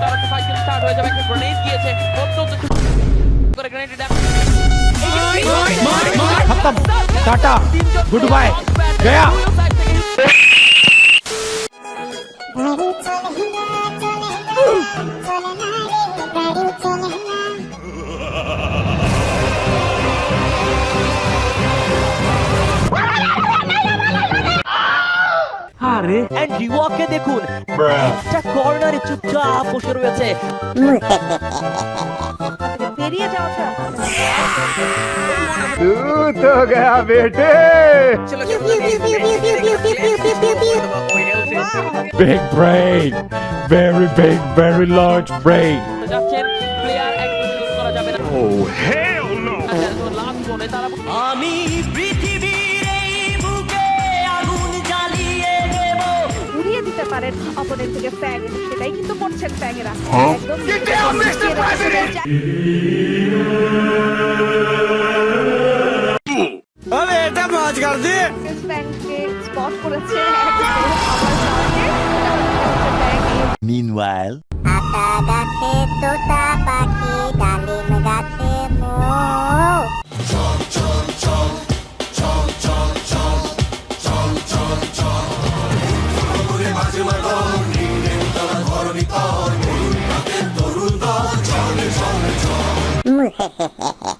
But আর একটা cycle start হয়ে যাবে। একটা গ্রেনেড দিয়েছে। অত্যন্ত করে গ্রেনেড ড্যাম খতম। Tata. Good bye. Gaya and রিওয়াকে দেখুন একটা কর্নারে চুপচাপ বসে রয়েছে বেরিয়ে যাওয়া ছাড়া तू तो गया बेटे big brain very big very large brain যাচ্ছেন প্লেয়ার একদম ইউজ করা যাবে না oh hell no লাস্ট বলে তারা আমি পারেন অপোনেন্ট থেকে ফ্যাগ সেটাই কিন্তু করছেন ফ্যাগেরা একদম अबे এটা মাছ স্পট করেছে। একদম Ha ha ha ha.